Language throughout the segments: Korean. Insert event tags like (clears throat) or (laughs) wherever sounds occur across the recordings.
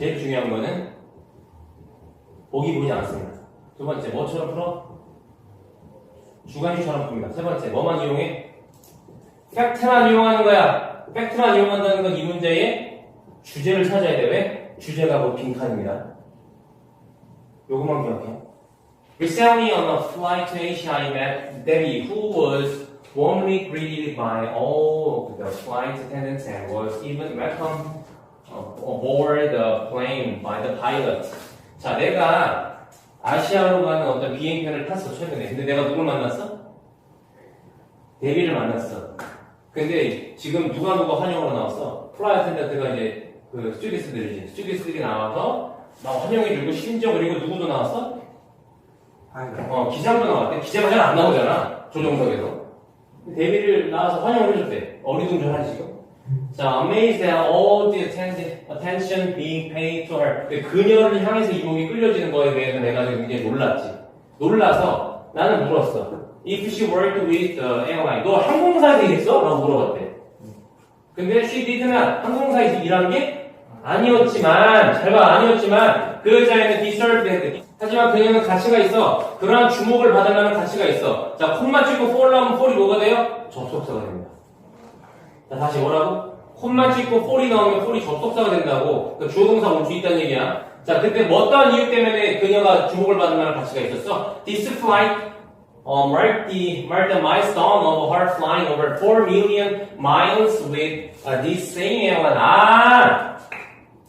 제일 중요한 거는 보기 보지 않습니다. 두 번째, 뭐처럼 풀어? 주관식처럼 풉니다. 세 번째, 뭐만 이용해? 팩트만 이용하는 거야. 팩트만 이용한다는 건 이 문제의 주제를 찾아야 돼. 왜? 주제가 뭐 빈칸입니다. 요것만 기억해. Recently on a flight to Asia, I met Debbie, who was warmly greeted by all the flight attendants and was even welcomed aboard the plane by the pilot. 자, 내가 아시아로 가는 어떤 비행편을 탔어, 최근에. 근데 내가 누굴 만났어? 데뷔를 만났어. 근데 지금 누가 누가 환영으로 나왔어? 플라이 어텐던트가 이제 그 스튜디스들이지. 스튜디스들이 나와서 나 환영해주고 심지어 그리고 누구도 나왔어? 어, 기장도 나왔대. 기자가 잘안 나오잖아. 조정석에서. 데뷔를 나와서 환영을 해줬대. 어리둥절하지 지금. 자, amazed at all the attention, being paid to her. 근데 그녀를 향해서 이목이 끌려지는 거에 대해서 내가 굉장히 놀랐지. 놀라서 나는 물었어. If she worked with the airline, 너 항공사에서 일했어? 라고 물어봤대. 근데 she did not. 항공사에서 일한 게 아니었지만, 잘 봐, 아니었지만, 그 여자애는 deserved. 하지만 그녀는 가치가 있어. 그러한 주목을 받으려는 가치가 있어. 자, 콤마 찍고 for 하면 for이 뭐가 돼요? 접속사가 됩니다. 자, 다시 뭐라고? 콤마 찍고 for이 나오면 for이 접속사가 된다고. 그 주어 동사 올 수 있다는 얘기야. 자, 그때 뭐 어떠한 이유 때문에 그녀가 주목을 받을 만한 가치가 있었어? This flight uh, marked the marked the milestone of her flying over 4 million miles with uh, this same airline. 아!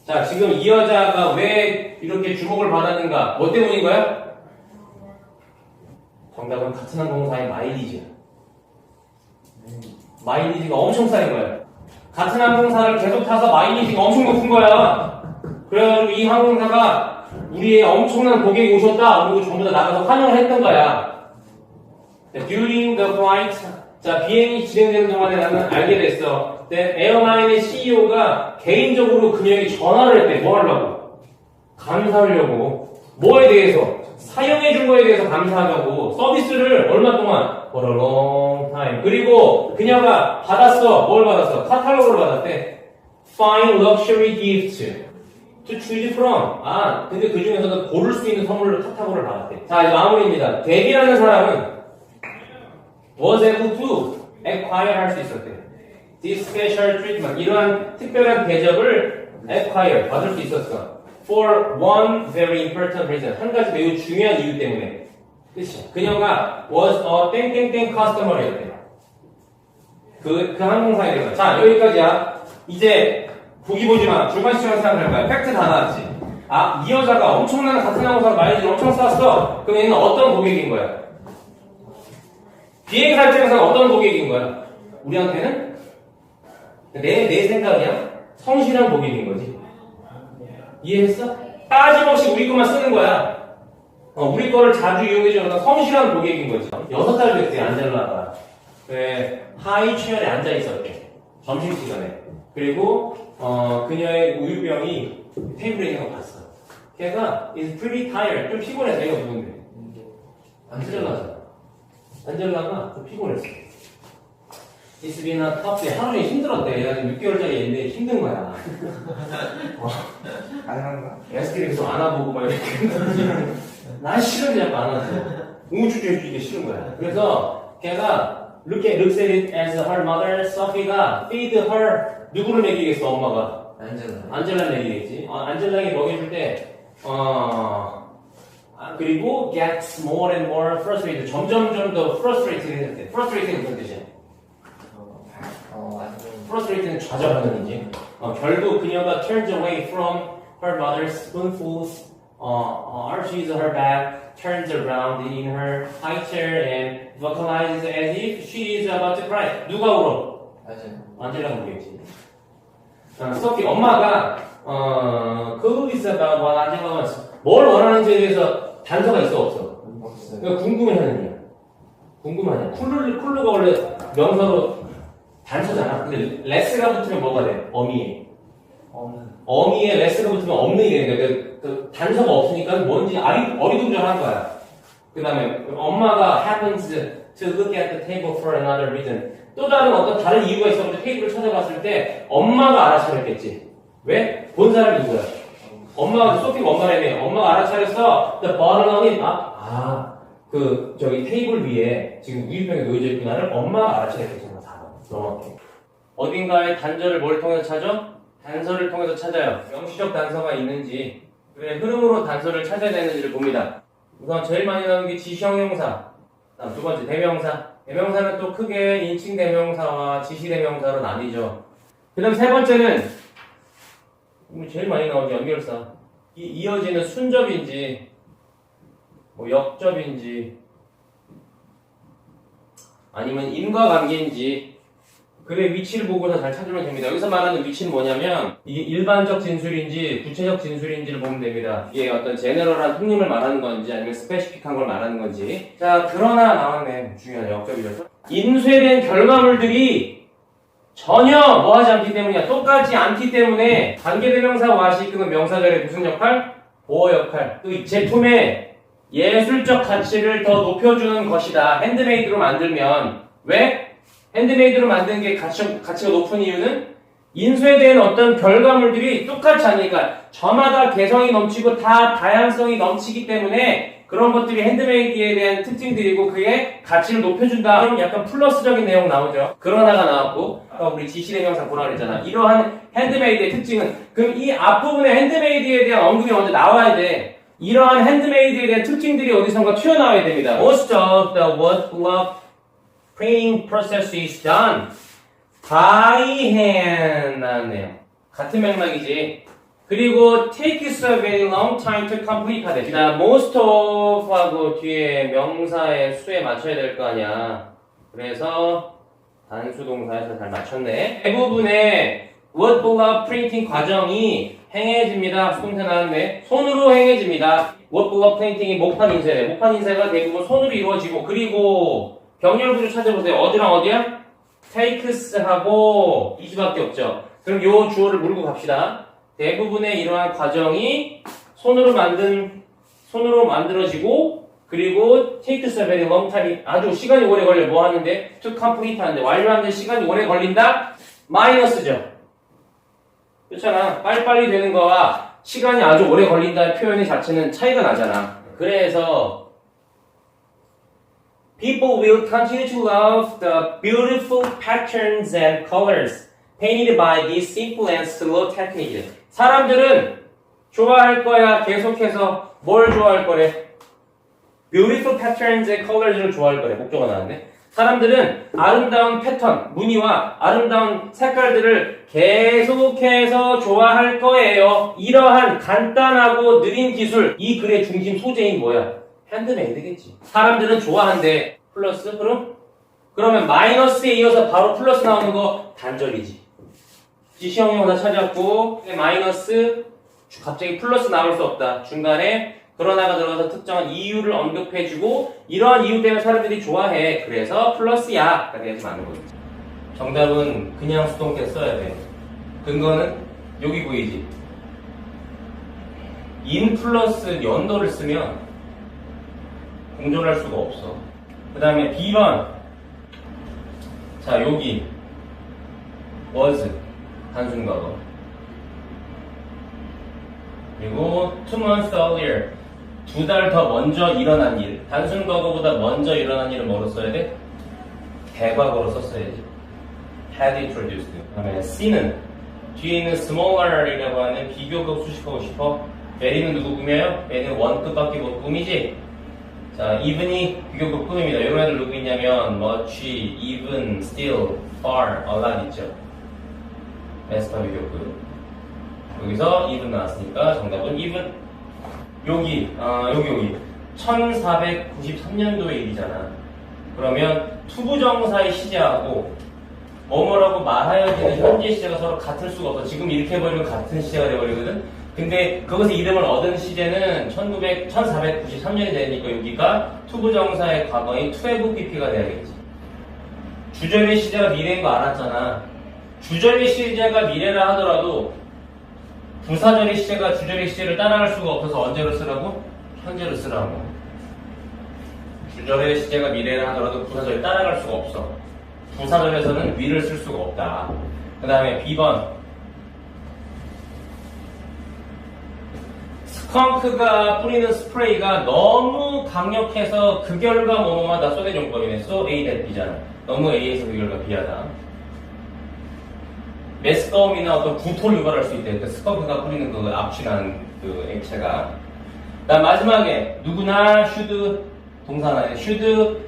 자, 지금 이 여자가 왜 이렇게 주목을 받았는가? 뭐 때문인 거야? 정답은 같은 항공사의 마일리지야. 마일리지가 엄청 쌓인 거야. 같은 항공사를 계속 타서 마일리지가 엄청 높은 거야. 그래가지고 이 항공사가 우리의 엄청난 고객이 오셨다. 그리고 전부 다 나가서 환영을 했던 거야. 자, During the flight, 자 비행이 진행되는 동안에 나는 알게 됐어. that 에어라인의 CEO가 개인적으로 그녀에게 전화를 했대. 뭐 하려고? 감사하려고. 뭐에 대해서? 사용해 준 거에 대해서 감사하려고. 서비스를 얼마 동안? For a time. 그리고 그녀가 받았어. 뭘 받았어? 카탈로그를 받았대. Fine luxury gift. To choose from. 아, 근데 그 중에서도 고를 수 있는 선물을 카타고를 받았대. 자, 이제 마무리입니다. 데뷔라는 사람은 was able to acquire 할 수 있었대. This special treatment. 이러한 특별한 대접을 acquire, 받을 수 있었어. For one very important reason. 한 가지 매우 중요한 이유 때문에. 그치? 그녀가 was a 땡땡땡 customer이었대. 그, 그 항공사에 대해서. 자, 여기까지야. 이제, 보기 보지 마. 중간 시간 생각할 거야. 팩트 다 나왔지. 아, 이 여자가 엄청난 같은 항공사로 마일리지를 엄청 쌌어. 그럼 얘는 어떤 고객인 거야? 비행사 입장에서는 어떤 고객인 거야? 우리한테는 내, 내 생각이야. 성실한 고객인 거지. 이해했어? 빠짐없이 우리 것만 쓰는 거야. 어, 우리 거를 자주 이용해주는 성실한 고객인 거지. 여섯 달 됐대, 안젤라가. 네, 하이 체어에 앉아 있었대. 점심시간에. 그리고, 어, 그녀의 우유병이 테이블에 있는 거 봤어. 걔가 is pretty tired. 좀 피곤해서 얘가 누군데? 안젤라잖아. 안젤라가 좀 피곤했어. Tough day. 하루 종일 힘들었대. 얘가 지금 6개월 짜리 애인데 힘든 거야. (laughs) 가능한가? 에스티를 계속 안아보고 막 이렇게. 난 싫은데 자꾸 안아줘. 우주주 해주기 싫은 거야. 그래서 걔가 look at, looks at it as her mother, Sophie가 feed her. 누구를 먹이겠어, 엄마가? 안젤라. 안젤라 먹이겠지. 어, 안젤라에게 먹여줄 때, 어, 아, 그리고 gets more and more frustrated. 점점점 더 frustrated 해야 돼. frustrated 무슨 뜻이야? 어, frustrate는 좌절하는 이지. 어, 결국 그녀가 turns away from her mother's spoonfuls, uh, uh, arches her back, turns around in her high chair and vocalizes as if she is about to cry. 누가 울어? 안젤라. 울겠지. 어, 소피 엄마가 어, who is about what 안젤라 wants. 뭘 원하는지에 대해서 단서가 있어 없어? 없어요. 그러니까 궁금해하는 이야. 궁금하냐. 쿨루, 쿨루가 원래 명사로 단서잖아. 근데 레스가 붙으면 뭐가 돼? 어미에. 없는. 어미에 레스가 붙으면 없는 게 되니까 그, 그 단서가 없으니까 뭔지 아리, 어리둥절한 거야. 그 다음에 엄마가 happens to look at the table for another reason. 또 다른 어떤 다른 이유가 있어가지고 테이블을 찾아봤을 때 엄마가 알아서 했겠지. 왜? 본 사람이 누구야? 엄마가 소피가 엄마래네. 엄마가 알아차렸어. The bottle 아, 아, 그 저기 테이블 위에 지금 우유병이 놓여져 있구나를 엄마가 알아차렸잖아. 4번. 정확해. 어딘가에 단절을 뭘 통해서 찾아? 단서를 통해서 찾아요. 명시적 단서가 있는지, 그래 흐름으로 단서를 찾아야 되는지를 봅니다. 우선 제일 많이 나오는 게 지시형 형사. 다음 두 번째 대명사. 대명사는 또 크게 인칭 대명사와 지시 대명사로 나뉘죠. 그 다음 세 번째는 뭐 제일 많이 나오는 연결사. 이, 이어지는 순접인지, 뭐 역접인지, 아니면 인과관계인지, 글의 위치를 보고서 잘 찾으면 됩니다. 여기서 말하는 위치는 뭐냐면, 이게 일반적 진술인지, 구체적 진술인지를 보면 됩니다. 이게 어떤 제너럴한 통념을 말하는 건지, 아니면 스페시픽한 걸 말하는 건지. 자, 그러나 나왔네. 중요한 역접이라서. 인쇄된 결과물들이 전혀 뭐 하지 않기 때문이야. 똑같지 않기 때문에 관계대명사 와시 이끄는 명사절의 무슨 역할? 보호 역할. 그 제품의 예술적 가치를 더 높여주는 것이다. 핸드메이드로 만들면 왜? 핸드메이드로 만드는 게 가치, 가치가 높은 이유는 인쇄된 어떤 결과물들이 똑같지 않으니까 저마다 개성이 넘치고 다 다양성이 넘치기 때문에 그런 것들이 핸드메이드에 대한 특징들이고 그게 가치를 높여준다. 그럼 약간 플러스적인 내용 나오죠. 그러나가 나왔고 아까 우리 지시대명사 보라 그랬잖아. 이러한 핸드메이드의 특징은 그럼 이 앞부분에 핸드메이드에 대한 언급이 먼저 나와야 돼. 이러한 핸드메이드에 대한 특징들이 어디선가 튀어나와야 됩니다. Most of the woodblock printing process is done by hand 나왔네요. 같은 맥락이지. 그리고 takes a very long time to complete 하대. 자, most of 하고 뒤에 명사의 수에 맞춰야 될 거 아니야. 그래서 단수 동사에서 잘 맞췄네. 대부분의 wordblock printing 과정이 행해집니다. 수동태 나왔네. 손으로 행해집니다. wordblock printing이 목판 인쇄래. 목판 인쇄가 대부분 손으로 이루어지고 그리고 병렬 구조 찾아보세요. 어디랑 어디야? takes하고 이 수밖에 없죠. 그럼 요 주어를 물고 갑시다. 대부분의 이러한 과정이 손으로 만든 손으로 만들어지고 그리고 takes a very long time 아주 시간이 오래 걸려 뭐 하는데 to complete 하는데 완료하는데 시간이 오래 걸린다 마이너스죠 그렇잖아 빨리빨리 되는 거와 시간이 아주 오래 걸린다의 표현의 자체는 차이가 나잖아 그래서 people will continue to love the beautiful patterns and colors painted by these simple and slow techniques 사람들은 좋아할 거야 계속해서 뭘 좋아할 거래 beautiful patterns and colors를 좋아할 거래. 목조가 나왔네. 사람들은 아름다운 패턴, 무늬와 아름다운 색깔들을 계속해서 좋아할 거예요. 이러한 간단하고 느린 기술, 이 글의 중심 소재인 뭐야? 핸드메이드겠지. 사람들은 좋아한대. 플러스, 그럼? 그러면 마이너스에 이어서 바로 플러스 나오는 거 단절이지. 지시형 용사 찾았고, 마이너스, 갑자기 플러스 나올 수 없다. 중간에 그러나가 들어가서 특정한 이유를 언급해주고 이러한 이유 때문에 사람들이 좋아해. 그래서 플러스야. 까지 하지 않는 거죠. 정답은 그냥 수동태 써야 돼. 근거는 여기 보이지? 인 플러스 연도를 쓰면 공존할 수가 없어. 그 다음에 B번. 자 여기. was 단순 과거. 그리고 two months earlier. 두 달 더 먼저 일어난 일. 단순 과거보다 먼저 일어난 일을 뭐로 써야 돼? 대과거로 썼어야지. had introduced. 그 다음에 C는 뒤에 있는 smaller이라고 하는 비교급 수식하고 싶어? 베리는 누구 꾸며요? 베리는 원급밖에 못 꾸미지 자 even이 비교급 꾸밉니다 이런 애들 누구 있냐면 much, even, still, far, a lot 있죠 에스파 비교급 여기서 2분 나왔으니까 정답은 2분. 여기, 아, 여기, 여기. 1493년도의 일이잖아. 그러면 투부정사의 시제하고 뭐뭐라고 말하여지는 현재 시제가 서로 같을 수가 없어. 지금 이렇게 해버리면 같은 시제가 돼버리거든. 근데 그것의 이름을 얻은 시제는 1900, 1493년이 되니까 여기가 투부정사의 과거인 투에브 PP가 돼야겠지. 주절의 시제가 미래인 거 알았잖아. 주절의 시제가 미래라 하더라도 부사절의 시제가 주절의 시제를 따라갈 수가 없어서 언제로 쓰라고? 현재로 쓰라고. 주절의 시제가 미래를 하더라도 부사절이 따라갈 수가 없어. 부사절에서는 위를 쓸 수가 없다. 그 다음에 B번. 스컹크가 뿌리는 스프레이가 너무 강력해서 그 결과 뭐뭐마다 소대 용법이네. 소 A 대 B잖아. 너무 A에서 그 결과 B하다. 메스꺼움이나 어떤 구토를 유발할 수 있대. 그 스컹크가 뿌리는 그 압취나는 그 액체가. 나 마지막에 누구나 should 동사나 should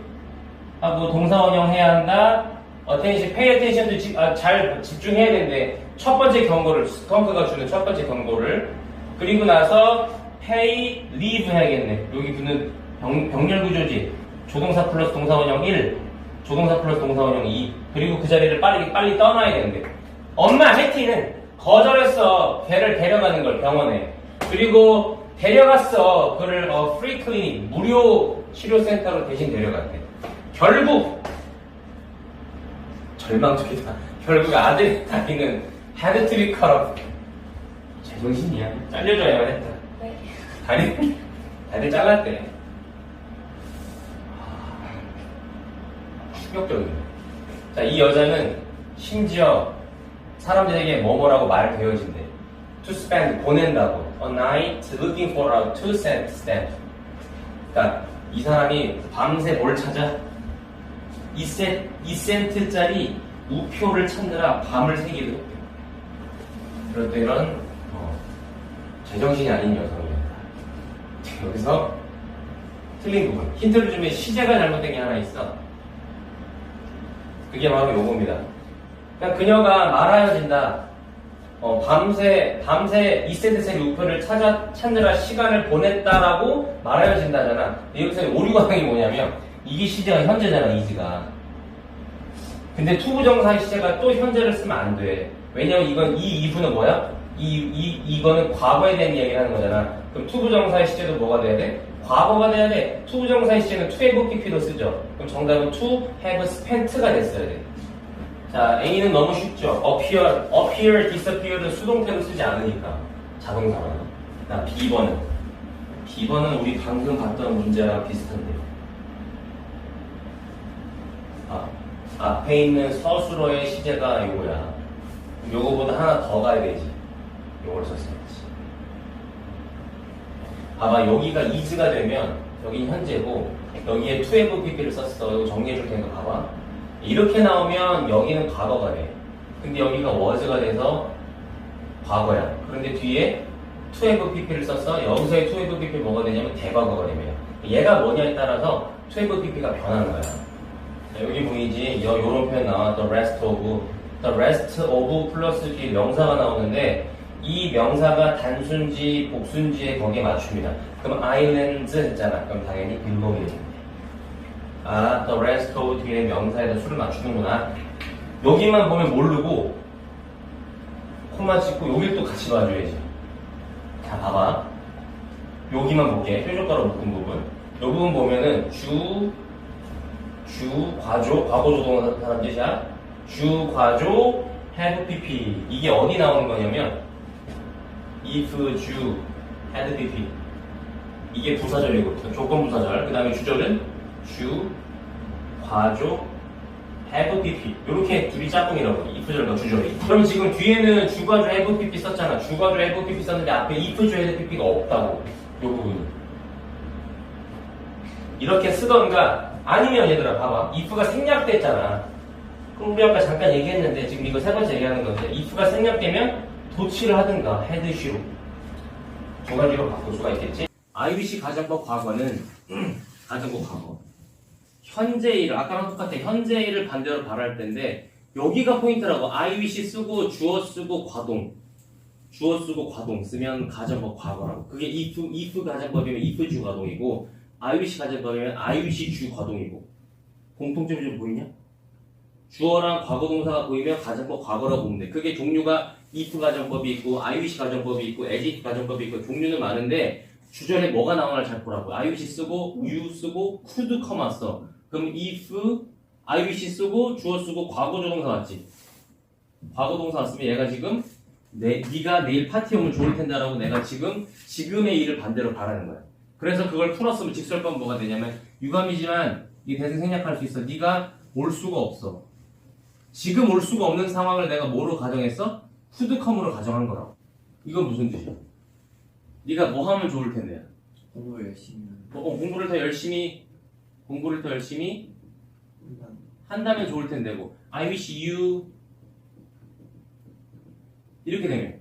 하고 동사원형 해야 한다. attention도 집- 아, 잘 집중해야 되는데 첫 번째 경고를 스컹크가 주는 첫 번째 경고를 그리고 나서 pay, leave 해야겠네. 여기 붙는 병, 병렬 구조지. 조동사 플러스 동사원형 1, 조동사 플러스 동사원형 2. 그리고 그 자리를 빨리 빨리 떠나야 되는데 엄마 해티는 거절했어. 걔를 데려가는 걸 병원에. 그리고 데려갔어. 그를 어, 프리 클리닉 무료 치료센터로 대신 데려갔대. 결국 절망적이다. 결국 아들이 다니는 헤드트리커로 제 정신이야. 잘려줘야만 했다. 네. 다리 다리 잘랐대. 충격적이네. 자, 이 여자는 심지어 사람들에게 뭐뭐라고 말되어진대. To spend 보낸다고. A night looking for a two cent stamp. 그러니까 이 사람이 밤새 뭘 찾아? 2센, 2센트짜리 우표를 찾느라 밤을 새기도 했대. 그럴 때 이런 어, 제정신이 아닌 여성이었다. 여기서 틀린 부분. 힌트를 주면 시제가 잘못된 게 하나 있어. 그게 바로 요겁니다. 그러니까 그녀가 말하여진다. 어, 밤새, 밤새 2세트짜리 우표를 찾아, 찾느라 시간을 보냈다라고 말하여진다잖아. 근데 여기서 오류광이 뭐냐면, 이게 시제가 현재잖아, 이지가. 근데 투부정사의 시제가 또 현재를 쓰면 안 돼. 왜냐면 이건 이 이부는 뭐야? 이, 이, 이거는 과거에 대한 이야기를 하는 거잖아. 그럼 투부정사의 시제도 뭐가 돼야 돼? 과거가 돼야 돼. 투부정사의 시제는 to have pp도 쓰죠. 그럼 정답은 to have spent가 됐어야 돼. 자, A는 너무 쉽죠. appear, appear, disappear는 수동태로 쓰지 않으니까. 자동사로. 자, B번은. B번은 우리 방금 봤던 문제랑 비슷한데요. 아, 앞에 있는 서술어의 시제가 요거야. 요거보다 하나 더 가야 되지. 요걸 썼어야지. 봐봐, 여기가 is가 되면, 여긴 현재고, 여기에 have pp를 썼어. 이거 정리해줄 테니까 봐봐. 이렇게 나오면 여기는 과거가 돼. 근데 여기가 was가 돼서 과거야. 그런데 뒤에 have pp를 썼어. 여기서의 have pp 뭐가 되냐면 대과거가 됩니다. 얘가 뭐냐에 따라서 have pp가 변하는 거야. 자, 여기 보이지? 여, 요런 표현 the rest of. the rest of 플러스 뒤에 명사가 나오는데 이 명사가 단순지, 복순지에 거기에 맞춥니다. 그럼 islands 했잖아. 그럼 당연히 belong이 됩니다. 아, the rest of 뒤에 명사에다 수를 맞추는구나. 여기만 보면 모르고 코마 찍고 여길 또 같이 봐줘야지. 자, 봐봐. 여기만 볼게. 표적가로 묶은 부분. 이 부분 보면은 주, 주, 과조, 과거조 동사 사람 뜻이야. 주, 과조, have pp. 이게 어디 나오는 거냐면 if, 주, had pp. 이게 부사절이고 조건 부사절. 그 다음에 주절은 주, 과조, have pp. 이렇게 둘이 짝꿍이라고 if절과 주절이. 그럼 지금 뒤에는 주과조 have pp 썼잖아. 주과조 have pp 썼는데 앞에 if 주 have pp가 없다고. 이 부분이. 이렇게 쓰던가 아니면 얘들아 봐봐. if가 생략됐잖아. 그럼 우리 아까 잠깐 얘기했는데 지금 이거 세 번째 얘기하는 건데 if가 생략되면 도치를 하든가 헤드쉬로 두 가지로 바꿀 수가 있겠지. IBC 가정법 과거는 (clears throat) 가정법 과거. 현재일을 아까랑 똑같아. 현재일을 반대로 발할 텐데 여기가 포인트라고. IBC 쓰고 주어 쓰고 과동. 주어 쓰고 과동 쓰면 가정법 과거라고. 그게 if if 가정법이면 if 주 과동이고 IBC 가정법이면 IBC 주 과동이고. 공통점이 좀 보이냐? 주어랑 과거 동사가 보이면 가정법 과거라고 보면 돼. 그게 종류가 if 가정법이 있고 IBC 가정법이 있고 as 가정법이 있고 종류는 많은데 주절에 뭐가 나오나 잘 보라고. IBC 쓰고 you 쓰고 could 커마 써. 그럼 if IBC 쓰고 주어 쓰고 과거 조동사 왔지. 과거 동사 왔으면 얘가 지금 내 네가 내일 파티 오면 좋을 텐다라고 내가 지금 지금의 일을 반대로 바라는 거야. 그래서 그걸 풀었으면 직설법 뭐가 되냐면 유감이지만 이 대생 생략할 수 있어. 네가 올 수가 없어. 지금 올 수가 없는 상황을 내가 뭐로 가정했어? 후드컴으로 가정한 거라고. 이건 무슨 뜻이야? 네가 뭐 하면 좋을 텐데요? 공부 열심히 하는 어, 어, 공부를 더 열심히 공부를 더 열심히 한다면 좋을 텐데고 I wish you 이렇게 되면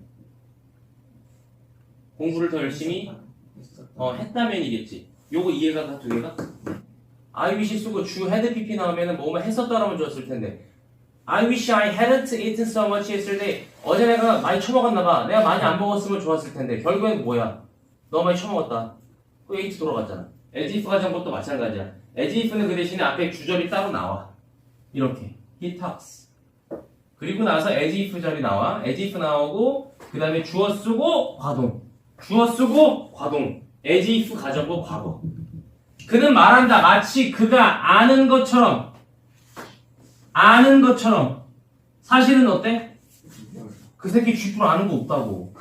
공부를 더 열심히. 어, 했다면이겠지. 요거 이해가 다 두 개가? I wish 쓰고 주 had pp 나오면은 뭐뭐 했었다라면 좋았을 텐데. I wish I hadn't eaten so much yesterday. 어제 내가 많이 처먹었나 봐. 내가 많이 안 먹었으면 좋았을 텐데. 결국엔 뭐야? 너 많이 처먹었다. 그 에이트 돌아갔잖아. as if 가정 것도 마찬가지야. as if는 그 대신에 앞에 주절이 따로 나와. 이렇게. he talks. 그리고 나서 as if 자리 나와. as if 나오고 그 다음에 주어 쓰고 과동. 주어 쓰고 과동. as if 가정법 과거. 그는 말한다. 마치 그가 아는 것처럼. 아는 것처럼. 사실은 어때? 그 새끼 쥐뿔 아는 거 없다고.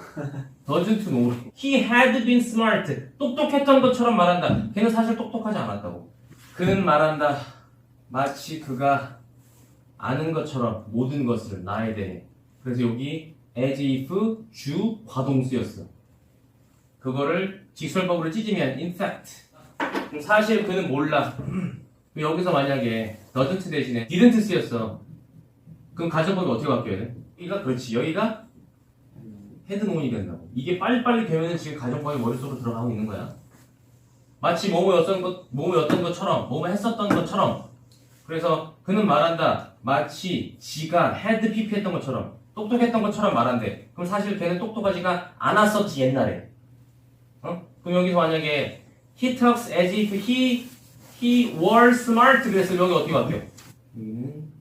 doesn't know. He had been smart. 똑똑했던 것처럼 말한다. 걔는 사실 똑똑하지 않았다고. 그는 말한다. 마치 그가 아는 것처럼 모든 것을 나에 대해. 그래서 여기 as if 주 과동수였어. 그거를 직설법으로 찢으면 in fact 사실 그는 몰라 여기서 만약에 doesn't 대신에 didn't 쓰였어. 그럼 가정법이 어떻게 바뀌어야 돼? 여기가 그렇지. 여기가 헤드 노인이 된다고. 이게 빨리빨리 되면 지금 가정법이 머릿속으로 들어가고 있는 거야. 마치 뭐뭐였던 것 뭐뭐였던 것처럼 뭐뭐 했었던 것처럼. 그래서 그는 말한다. 마치 지가 had pp 했던 것처럼 똑똑했던 것처럼 말한대. 그럼 사실 걔는 똑똑하지가 않았었지 옛날에. 어? 그럼 여기서 만약에 he talks as if he he were smart 그래서 여기 어떻게 바뀌어? 여기는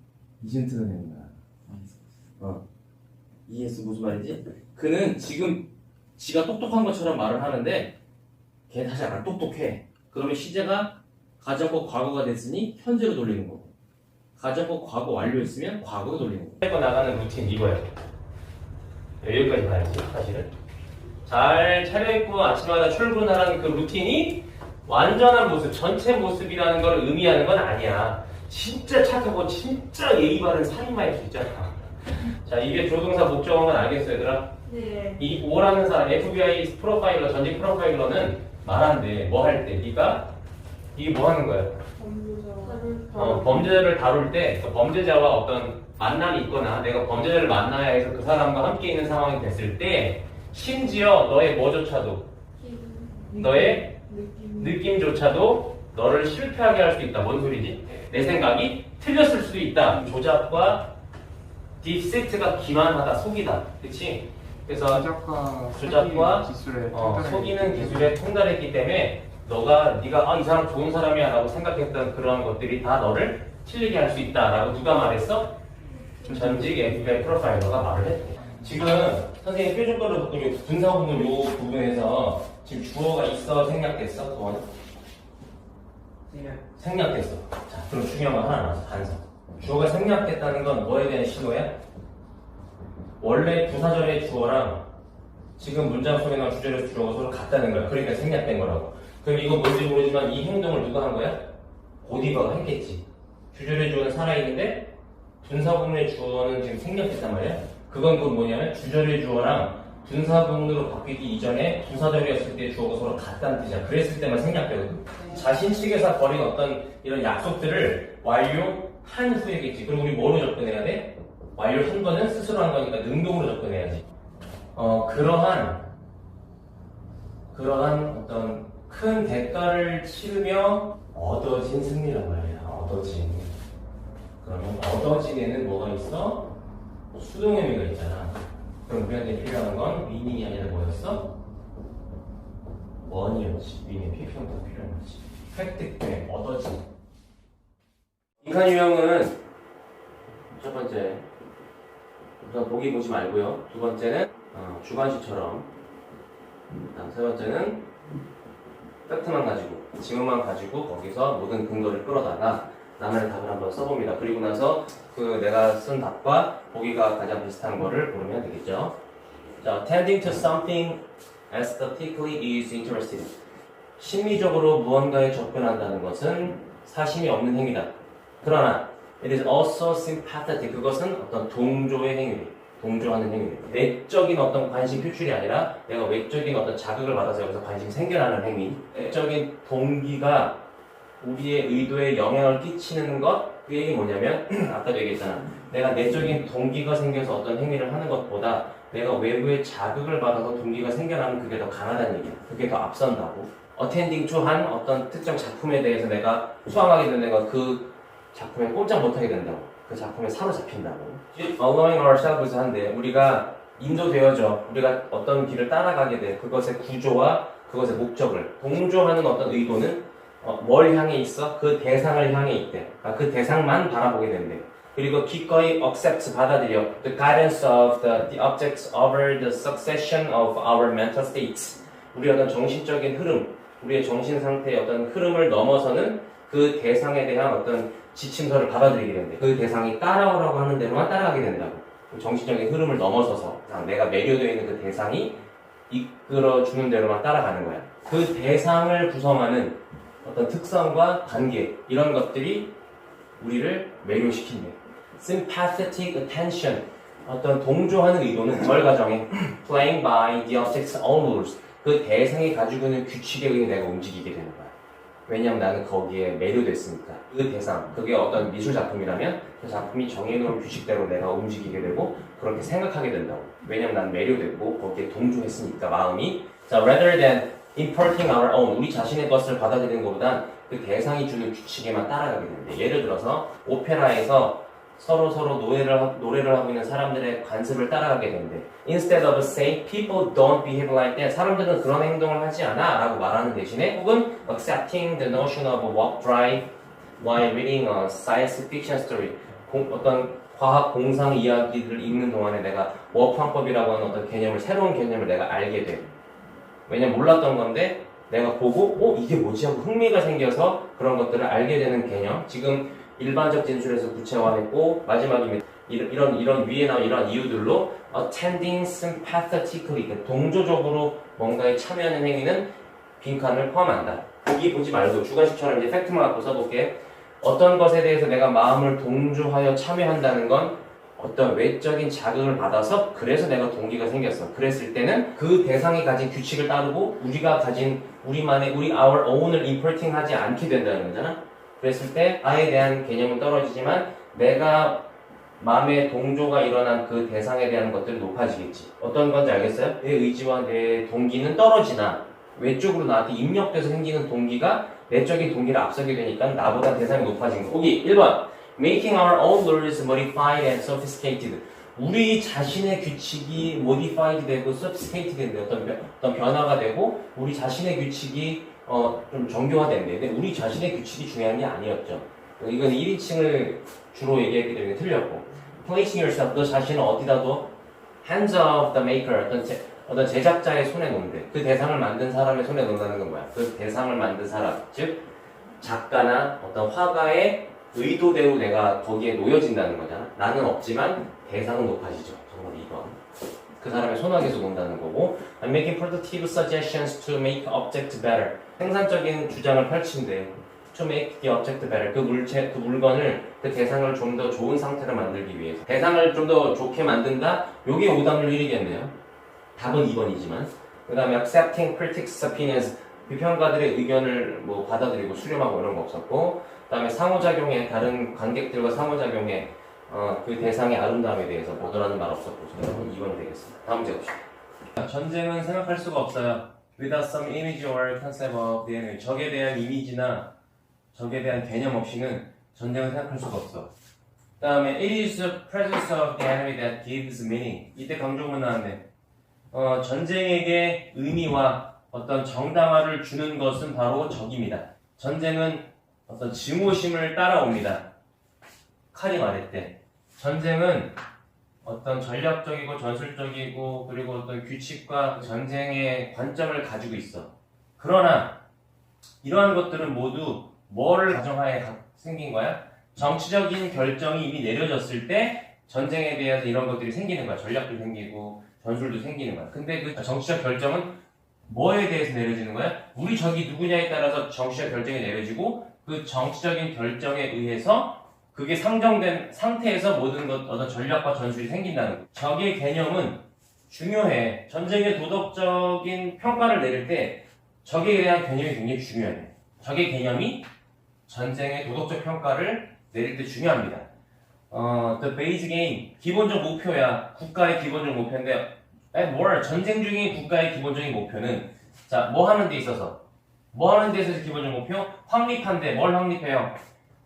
isn't가 되는 거야. 어. 이해했어 무슨 말인지? 그는 지금 지가 똑똑한 것처럼 말을 하는데 걔 사실 안 똑똑해. 그러면 시제가 가정법 과거가 됐으니 현재로 돌리는 거고 가정법 과거 완료했으면 과거로 돌리는 거고. 빼고 나가는 루틴 이거예요. 여기까지 가야지 사실은. 잘 차려입고 아침마다 출근하라는 그 루틴이 완전한 모습, 전체 모습이라는 걸 의미하는 건 아니야. 진짜 착하고 진짜 예의 바른 살인마일 수 있잖아. 자, 이게 조동사 목적어인 건 알겠어, 얘들아? 네. 이 O라는 사람, FBI 프로파일러, 전직 프로파일러는 말한대. 뭐 할 때? 네가 이게 뭐 하는 거야? 어, 범죄자를 다룰 때그 범죄자와 어떤 만남이 있거나 내가 범죄자를 만나야 해서 그 사람과 함께 있는 상황이 됐을 때 심지어 너의 뭐조차도 너의 느낌 조차도 너를 실패하게 할 수 있다. 뭔 소리지? 내 생각이 틀렸을 수도 있다. 조작과 딥세트가 기만하다, 속이다. 그치? 그래서 조작과 조작과 기술에 어, 속이는 기술에 통달했기 때문에 너가 네가 아, 이 사람 좋은 사람이야 라고 생각했던 그런 것들이 다 너를 틀리게 할 수 있다 라고 누가 말했어? 전직 FBI 프로파일러가 말을 했대. 지금 선생님 요 분사 부분 요 부분에서 지금 주어가 있어 생략됐어? 그거는? 그냥 생략됐어. 자, 그럼 중요한 거 하나 나왔어. 반사. 주어가 생략됐다는 건 뭐에 대한 신호야? 원래 부사절의 주어랑 지금 문장 속에 나온 주절의 주어가 서로 같다는 거야. 그러니까 생략된 거라고. 그럼 이거 뭔지 모르지만 이 행동을 누가 한 거야? 고디바가 했겠지. 주절의 주어는 살아있는데 분사구문의 주어는 지금 생략됐단 말이야. 그건 그 뭐냐면 주절의 주어랑 분사구문으로 바뀌기 이전에 부사절이었을 때 주어가 서로 같다는 뜻이야. 그랬을 때만 생략되거든. 자신 측에서 벌인 어떤 이런 약속들을 완료한 후에겠지. 그럼 우리 뭐로 접근해야 돼? 완료한 거는 스스로 한 거니까 능동으로 접근해야지. 어, 그러한, 그러한 어떤 큰 대가를 치르며 얻어진 승리란 말이야. 얻어진. 그러면 얻어진 에는 뭐가 있어? 뭐 수동 의미가 있잖아. 그럼 우리한테 필요한 건 미닝이 아니라 뭐였어? 원이었지. 미닝 필요한 필요한 거지. 획득돼, 얻어진. 인간 유형은 첫 번째, 우선 보기 보지 말고요. 두 번째는 어, 주관식처럼. 세 번째는 팩트만 가지고, 지문만 가지고 거기서 모든 근거를 끌어다가 나만의 답을 한번 써봅니다. 그리고 나서 그 내가 쓴 답과 보기가 가장 비슷한 거를 고르면 되겠죠. 자, tending to something aesthetically is interesting. 심미적으로 무언가에 접근한다는 것은 사심이 없는 행위다. 그러나 it is also sympathetic. 그것은 어떤 동조의 행위. 동조하는 행위입니다. 내적인 어떤 관심 표출이 아니라 내가 외적인 어떤 자극을 받아서 여기서 관심이 생겨나는 행위. 내적인 동기가 우리의 의도에 영향을 끼치는 것, 그 얘기 뭐냐면, (clears throat) 아까도 얘기했잖아. 내가 내적인 동기가 생겨서 어떤 행위를 하는 것보다 내가 외부의 자극을 받아서 동기가 생겨나면 그게 더 강하다는 얘기야. 그게 더 앞선다고. 어텐딩 투한 어떤 특정 작품에 대해서 내가 수강하게 되는 건그 작품에 꼼짝 못하게 된다고. 그 작품에 사로잡힌다고. Allowing ourselves 한데 우리가 인도되어져. 우리가 어떤 길을 따라가게 돼. 그것의 구조와 그것의 목적을. 동조하는 어떤 의도는 어, 뭘 향해 있어? 그 대상을 향해 있대. 아, 그 대상만 바라보게 된대. 그리고 기꺼이 accept 받아들여 the guidance of the, the objects over the succession of our mental states. 우리 어떤 정신적인 흐름, 우리의 정신 상태의 어떤 흐름을 넘어서는 그 대상에 대한 어떤 지침서를 받아들이게 된대. 그 대상이 따라오라고 하는 대로만 따라가게 된다고. 그 정신적인 흐름을 넘어서서 내가 매료되어 있는 그 대상이 이끌어 주는 대로만 따라가는 거야. 그 대상을 구성하는 어떤 특성과 관계 이런 것들이 우리를 매료시킨대. sympathetic attention 어떤 동조하는 의도는 결과정에 playing by the object's own rules 그 대상이 가지고 있는 규칙에 의해 내가 움직이게 되는 거야. 왜냐면 나는 거기에 매료됐으니까. 그 대상, 그게 어떤 미술 작품이라면 그 작품이 정해놓은 규칙대로 내가 움직이게 되고 그렇게 생각하게 된다고. 왜냐면 난 매료됐고 거기에 동조했으니까 마음이. 자, rather than importing our own, 우리 자신의 것을 받아들이는 것보단 그 대상이 주는 규칙에만 따라가게 되는데 예를 들어서 오페라에서 서로 서로 노래를 하- 노래를 하고 있는 사람들의 관습을 따라가게 된대. Instead of say people don't behave like that, 사람들은 그런 행동을 하지 않아라고 말하는 대신에 혹은 accepting the notion of a walk drive while reading a science fiction story, 공- 어떤 과학 공상 이야기를 읽는 동안에 내가 워크왕법이라고 하는 어떤 개념을 새로운 개념을 내가 알게 돼. 왜냐면 몰랐던 건데 내가 보고 어 이게 뭐지 하고 흥미가 생겨서 그런 것들을 알게 되는 개념. 지금 일반적 진술에서 구체화했고 마지막입니다. 이런 이런, 위에 나온 이런 이유들로 attending sympathetically 그러니까 동조적으로 뭔가에 참여하는 행위는 빈칸을 포함한다. 보기 보지 말고 주관식처럼 이제 팩트만 갖고 써볼게. 어떤 것에 대해서 내가 마음을 동조하여 참여한다는 건 어떤 외적인 자극을 받아서 그래서 내가 동기가 생겼어. 그랬을 때는 그 대상이 가진 규칙을 따르고 우리가 가진 우리만의 우리 our own을 importing 하지 않게 된다는 거잖아. 그랬을 때 나에 대한 개념은 떨어지지만 내가 마음의 동조가 일어난 그 대상에 대한 것들이 높아지겠지. 어떤 건지 알겠어요? 내 의지와 내 동기는 떨어지나 외적으로 나한테 입력돼서 생기는 동기가 내적인 동기를 앞서게 되니까 나보다 대상이 높아진 거. 보기 1번. Making our own rules modified and sophisticated. 우리 자신의 규칙이 modified 되고 sophisticated 되는데 어떤, 변- 어떤 변화가 되고 우리 자신의 규칙이 어, 좀 정교화된대. 근데 우리 자신의 규칙이 중요한 게 아니었죠. 이건 1인칭을 주로 얘기했기 때문에 틀렸고. Placing yourself, 너 자신을 어디다 둬? Hands of the maker, 어떤, 제, 어떤 제작자의 손에 놓는데. 그 대상을 만든 사람의 손에 놓는다는 건 뭐야? 그 대상을 만든 사람, 즉, 작가나 어떤 화가의 의도대로 내가 거기에 놓여진다는 거잖아. 나는 없지만 대상은 높아지죠. 정말 이건. 그 사람의 손아귀에서 논다는 거고 I'm making productive suggestions to make object better. 생산적인 주장을 펼친대 to make the object better. 그 물체, 그 물건을 그 대상을 좀 더 좋은 상태로 만들기 위해서. 대상을 좀 더 좋게 만든다? 요게 오답률 1이겠네요. 답은 2번이지만. 그 다음에 accepting critics opinions. 비평가들의 의견을 뭐 받아들이고 수렴하고 이런 거 없었고 그 다음에 상호작용에 다른 관객들과 상호작용에 어, 그 대상의 아름다움에 대해서 보도라는 말 없었고 저는 2번이 되겠습니다. 다음 문제 봅시다. 전쟁은 생각할 수가 없어요. Without some image or concept of the enemy. 적에 대한 이미지나 적에 대한 개념 없이는 전쟁은 생각할 수가 없어. 그 다음에 It is the presence of the enemy that gives meaning. 이때 강조문 나왔네. 어, 전쟁에게 의미와 어떤 정당화를 주는 것은 바로 적입니다. 전쟁은 어떤 증오심을 따라옵니다. 칼이 말했대. 전쟁은 어떤 전략적이고 전술적이고 그리고 어떤 규칙과 그 전쟁의 관점을 가지고 있어. 그러나 이러한 것들은 모두 뭐를 가정하에 가- 생긴 거야? 정치적인 결정이 이미 내려졌을 때 전쟁에 대해서 이런 것들이 생기는 거야. 전략도 생기고 전술도 생기는 거야. 근데 그 정치적 결정은 뭐에 대해서 내려지는 거야? 우리 적이 누구냐에 따라서 정치적 결정이 내려지고 그 정치적인 결정에 의해서 그게 상정된 상태에서 모든 것, 어떤 전략과 전술이 생긴다는 거. 적의 개념은 중요해. 전쟁의 도덕적인 평가를 내릴 때 적에 대한 개념이 굉장히 중요해. 적의 개념이 전쟁의 도덕적 평가를 내릴 때 중요합니다. 어, the base game 기본적 목표야. 국가의 기본적 목표인데, at war 전쟁 중인 국가의 기본적인 목표는 자, 뭐 하는 데 있어서 뭐 하는 데 있어서 기본적 목표? 확립한데 뭘 확립해요?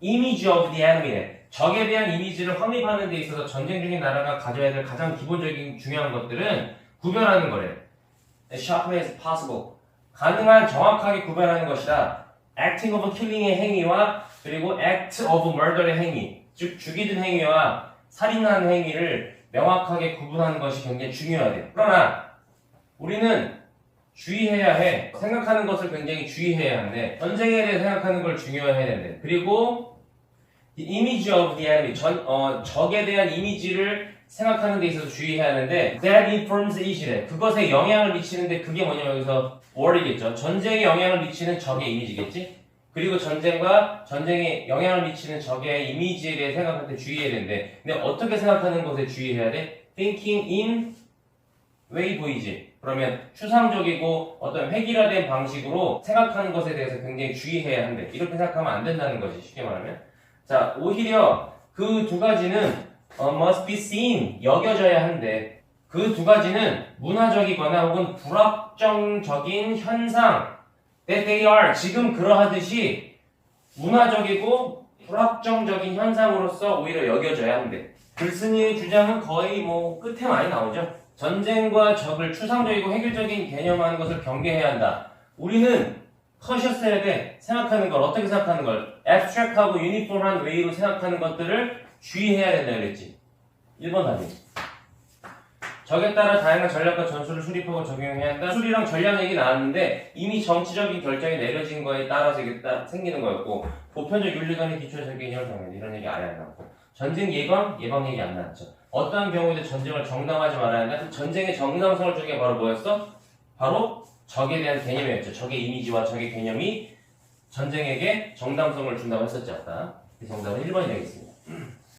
image of the enemy래. 적에 대한 이미지를 확립하는 데 있어서 전쟁 중인 나라가 가져야 될 가장 기본적인 중요한 것들은 구별하는 거래. as sharply as possible. 가능한 정확하게 구별하는 것이다. acting of killing의 행위와 그리고 act of murder의 행위, 즉 죽이든 행위와 살인하는 행위를 명확하게 구분하는 것이 굉장히 중요하대. 그러나 우리는 주의해야 해. 생각하는 것을 굉장히 주의해야 하는데 전쟁에 대해 생각하는 걸 중요해야 되는데 그리고 image of the enemy 전, 어, 적에 대한 이미지를 생각하는 데 있어서 주의해야 하는데 that informs it이래. 그것에 영향을 미치는데 그게 뭐냐면 여기서 war이겠죠. 전쟁에 영향을 미치는 적의 이미지겠지. 그리고 전쟁과 전쟁에 영향을 미치는 적의 이미지에 대해 생각할 때 주의해야 되는데 근데 어떻게 생각하는 것에 주의해야 돼? thinking in way 보이지? 그러면 추상적이고 어떤 획일화된 방식으로 생각하는 것에 대해서 굉장히 주의해야 한대. 이렇게 생각하면 안 된다는 거지, 쉽게 말하면. 자, 오히려 그 두 가지는 어, must be seen, 여겨져야 한대. 그 두 가지는 문화적이거나 혹은 불확정적인 현상, that they are, 지금 그러하듯이 문화적이고 불확정적인 현상으로서 오히려 여겨져야 한대. 글쓴이의 주장은 거의 뭐 끝에 많이 나오죠. 전쟁과 적을 추상적이고 획일적인 개념하는 것을 경계해야 한다. 우리는 커셔스에 대해 생각하는 걸 어떻게 생각하는 걸 abstract하고 유니폼한 웨이로 생각하는 것들을 주의해야 된다 그랬지. 1번 답이. 적에 따라 다양한 전략과 전술을 수립하고 적용해야 한다. 술이랑 전략 얘기 나왔는데 이미 정치적인 결정이 내려진 거에 따라서 이게 딱 생기는 거였고 보편적 윤리관의 기초적 개념을 정해 이런 얘기 안 나왔고 전쟁 예방 예방 얘기 안 나왔죠. 어떠한 경우에도 전쟁을 정당하지 말아야 한다. 그 전쟁의 정당성을 주는 게 바로 뭐였어? 바로 적에 대한 개념이었죠. 적의 이미지와 적의 개념이 전쟁에게 정당성을 준다고 했었지 아까. 그 정답은 1번이 되겠습니다.